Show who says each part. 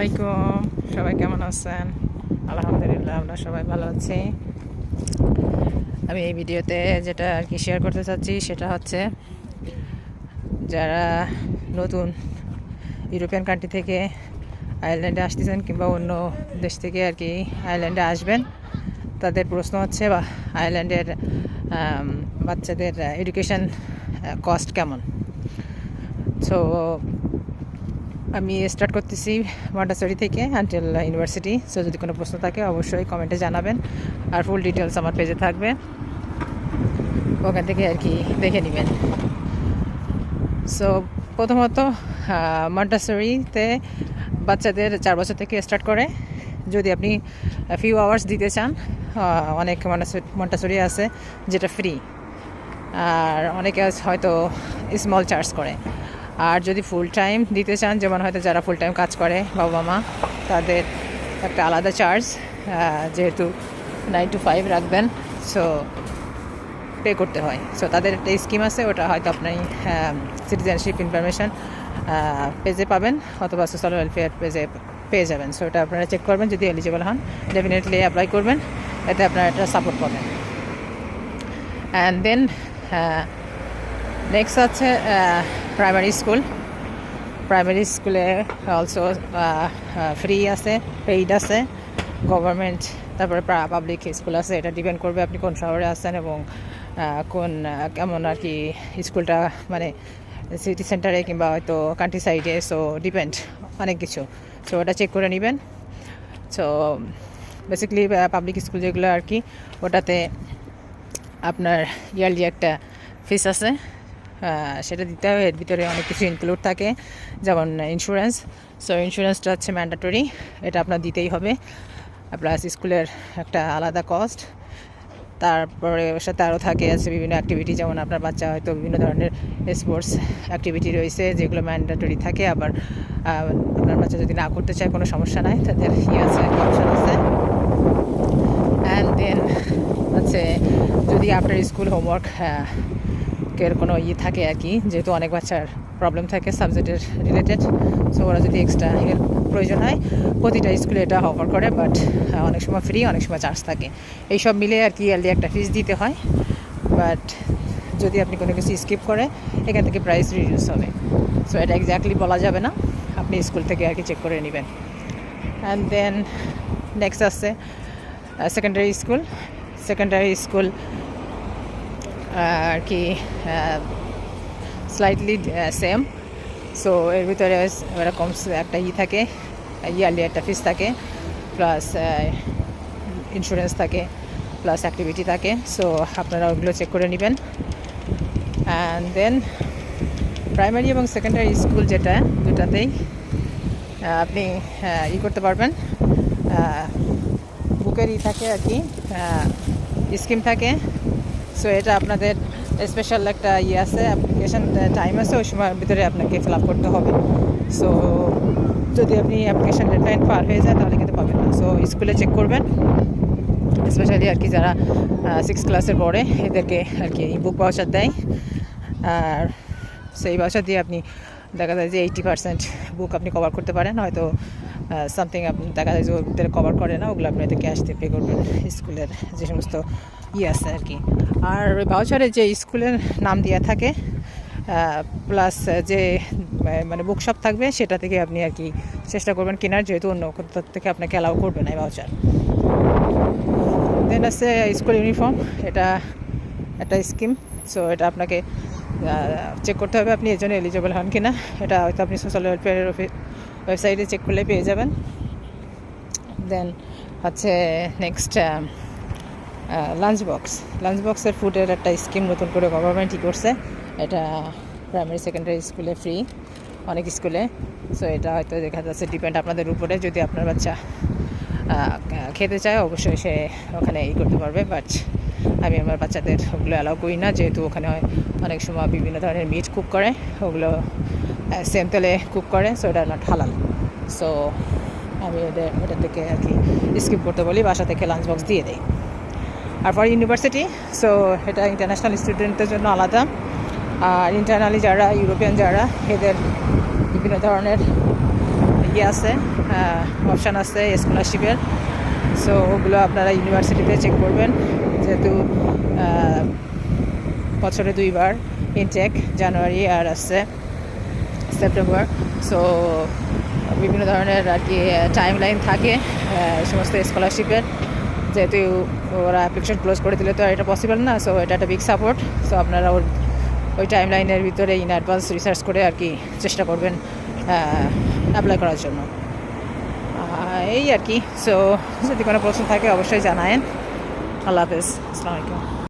Speaker 1: আলাইকুম। সবাই কেমন আছেন? আলহামদুলিল্লাহ, আমরা সবাই ভালো আছি। আমি এই ভিডিওতে যেটা আর কি শেয়ার করতে চাচ্ছি, সেটা হচ্ছে যারা নতুন ইউরোপিয়ান কান্ট্রি থেকে আয়ারল্যান্ডে আসতেছেন কিংবা অন্য দেশ থেকে আর কি আয়ারল্যান্ডে আসবেন, তাদের প্রশ্ন হচ্ছে বা আয়ারল্যান্ডের বাচ্চাদের এডুকেশন কস্ট কেমন? সো আমি স্টার্ট করতেছি মন্টাসরি থেকে আনটিল ইউনিভার্সিটি সো যদি কোনো প্রশ্ন থাকে অবশ্যই কমেন্টে জানাবেন, আর ফুল ডিটেলস আমার পেজে থাকবে। ওখান থেকে আর কি দেখে নেবেন। সো প্রথমত মন্টাসরিতে বাচ্চাদের চার বছর থেকে স্টার্ট করে। যদি আপনি ফিউ আওয়ার্স দিতে চান অনেক মন্টাসরি আছে যেটা ফ্রি আর অনেকে হয়তো স্মল চার্জ করে। আর যদি ফুল টাইম দিতে চান, যেমন হয়তো যারা ফুল টাইম কাজ করে, বাবা মা, তাদের একটা আলাদা চার্জ যেহেতু নাইন টু ফাইভ রাখবেন সো পে করতে হয়। সো তাদের একটা স্কিম আছে, ওটা হয়তো আপনি সিটিজেনশিপ ইনফরমেশন পেজে পাবেন, অথবা সোশ্যাল ওয়েলফেয়ার পেজে পেয়ে যাবেন। সো ওটা আপনারা চেক করবেন যদি এলিজিবল হন। ডেফিনেটলি অ্যাপ্লাই করবেন, এতে আপনারা একটা সাপোর্ট পাবেন। অ্যান্ড দেন নেক্সট হচ্ছে প্রাইমারি স্কুল প্রাইমারি স্কুলে অলসো ফ্রি আছে পেইড আছে গভর্নমেন্ট তারপরে পাবলিক স্কুল আছে, এটা ডিপেন্ড করবে আপনি কোন শহরে আছেন এবং কোন কেমন আর কি স্কুলটা মানে সিটি সেন্টারে কিংবা হয়তো কান্ট্রি সাইডে সো ডিপেন্ড অনেক কিছু। সো ওটা চেক করে নেবেন। সো বেসিক্যালি পাবলিক স্কুল যেগুলো আর কি, ওটাতে আপনার ইয়ারলি একটা ফিস আছে। সেটা দিতে হবে। এর ভিতরে অনেক কিছু ইনক্লুড থাকে, যেমন ইন্স্যুরেন্স সো ইন্স্যুরেন্সটা হচ্ছে ম্যান্ডাটরি এটা আপনার দিতেই হবে। প্লাস স্কুলের একটা আলাদা কস্ট তারপরে ওর সাথে আরও থাকে আছে বিভিন্ন অ্যাক্টিভিটি যেমন আপনার বাচ্চা হয়তো বিভিন্ন ধরনের স্পোর্টস অ্যাক্টিভিটি রয়েছে, যেগুলো ম্যান্ডাটরি থাকে। আবার আপনার বাচ্চা যদি না করতে চায়, কোনো সমস্যা নাই, তাদের ই আছে অপশন আছে। অ্যান্ড দেন হচ্ছে, যদি আফটার স্কুল হোমওয়ার্ক এর কোনো ইয়ে থাকে আর কি, যেহেতু অনেক বাচ্চার প্রবলেম থাকে সাবজেক্টের রিলেটেড সো ওরা যদি এক্সট্রা হেল্প প্রয়োজন হয়, প্রতিটা স্কুলে এটা অফার করে বাট অনেক সময় ফ্রি অনেক সময় চার্জ থাকে। এইসব মিলে আর কি ইয়ারলি একটা ফিস দিতে হয় বাট যদি আপনি কোনো কিছু স্কিপ করে, এখান থেকে প্রাইস রিডিউস হবে। সো এটা এক্স্যাক্টলি বলা যাবে না, আপনি স্কুল থেকে আর কি চেক করে নেবেন। অ্যান্ড দেন নেক্সট আসছে সেকেন্ডারি স্কুল সেকেন্ডারি স্কুল আর কি স্লাইটলি সেম সো এর ভিতরে এরকম একটা ই থাকে ইয়ারলি একটা ফিস থাকে প্লাস ইন্স্যুরেন্স থাকে প্লাস অ্যাক্টিভিটি থাকে. সো আপনারা ওগুলো চেক করে নেবেন। অ্যান্ড দেন প্রাইমারি এবং সেকেন্ডারি স্কুল যেটা, দুটাতেই আপনি ই করতে পারবেন। বুকের ই থাকে আর কি স্কিম থাকে। সো এটা আপনাদের স্পেশাল একটা ইয়ে আছে অ্যাপ্লিকেশন টাইম আছে, ওই সময়ের ভিতরে আপনাকে ফিল আপ করতে হবে। সো যদি আপনি অ্যাপ্লিকেশন ডেডলাইন পার হয়ে যায়, তাহলে কিন্তু পাবেন না। সো স্কুলে চেক করবেন। স্পেশালি আর কি যারা সিক্স ক্লাসের পরে এদেরকে আর কি বুক বাউচার দেয়। আর সেই বাউচার দিয়ে আপনি দেখা যায় যে এইটি পার্সেন্ট বুক আপনি কভার করতে পারেন। হয়তো সামথিং আপনি দেখা যায় যে ওদের কভার করে না, ওগুলো আপনি ক্যাশ দিয়ে পে করবেন। স্কুলের যে সমস্ত ইয়ে আছে আর কি আর বাউচারে যে স্কুলের নাম দেওয়া থাকে প্লাস যে মানে বুকশপ থাকবে, সেটা থেকে আপনি আর কি চেষ্টা করবেন কেনার, যেহেতু অন্য কোথাও থেকে আপনাকে অ্যালাউ করবে না এই বাউচার দেন আছে স্কুল ইউনিফর্ম এটা একটা স্কিম সো এটা আপনাকে চেক করতে হবে আপনি এর জন্য এলিজিবল হন কিনা। এটা হয়তো আপনি সোশ্যাল ওয়েলফেয়ারের ওয়েবসাইটে চেক করলে পেয়ে যাবেন। দেন হচ্ছে নেক্সট লাঞ্চ বক্স লাঞ্চ বক্সের ফুডের একটা স্কিম নতুন করে গভর্নমেন্ট ই করছে। এটা প্রাইমারি সেকেন্ডারি স্কুলে ফ্রি অনেক স্কুলে সো এটা হয়তো দেখা যাচ্ছে ডিপেন্ড আপনাদের উপরে। যদি আপনার বাচ্চা খেতে চায়, অবশ্যই সে ওখানে ই করতে পারবে। বাট আমি আমার বাচ্চাদের ওগুলো অ্যালাউ করি না। যেহেতু ওখানে অনেক সময় বিভিন্ন ধরনের মিট কুক করে। ওগুলো সেম তেলে কুক করে। সো এটা নট হালাল সো আমি ওদের ওটা থেকে আর কি স্কিপ করতে বলি। বাসা থেকে লাঞ্চ বক্স দিয়ে দেই। আর ফর ইউনিভার্সিটি সো এটা ইন্টারন্যাশনাল স্টুডেন্টদের জন্য আলাদা। আর ইন্টারনালি যারা ইউরোপিয়ান যারা, এদের বিভিন্ন ধরনের ইয়ে আছে অপশান আছে স্কলারশিপের সো ওগুলো আপনারা ইউনিভার্সিটিতে চেক করবেন। যেহেতু বছরে দুইবার ইনটেক জানুয়ারি আর আছে সেপ্টেম্বর সো বিভিন্ন ধরনের আর কি টাইম লাইন থাকে সমস্ত স্কলারশিপের যেহেতু ওরা অ্যাপ্লিকেশন ক্লোজ করে দিলে তো এটা পসিবল না সো এটা একটা বিগ সাপোর্ট সো আপনারা ওর, ওই টাইম লাইনের ভিতরে ইন অ্যাডভান্স রিসার্চ করে আর কি চেষ্টা করবেন অ্যাপ্লাই করার জন্য। এই আর কি সো যদি কোনো প্রশ্ন থাকে অবশ্যই জানায়েন। আল্লাহ হাফেজ, আসসালামু আলাইকুম।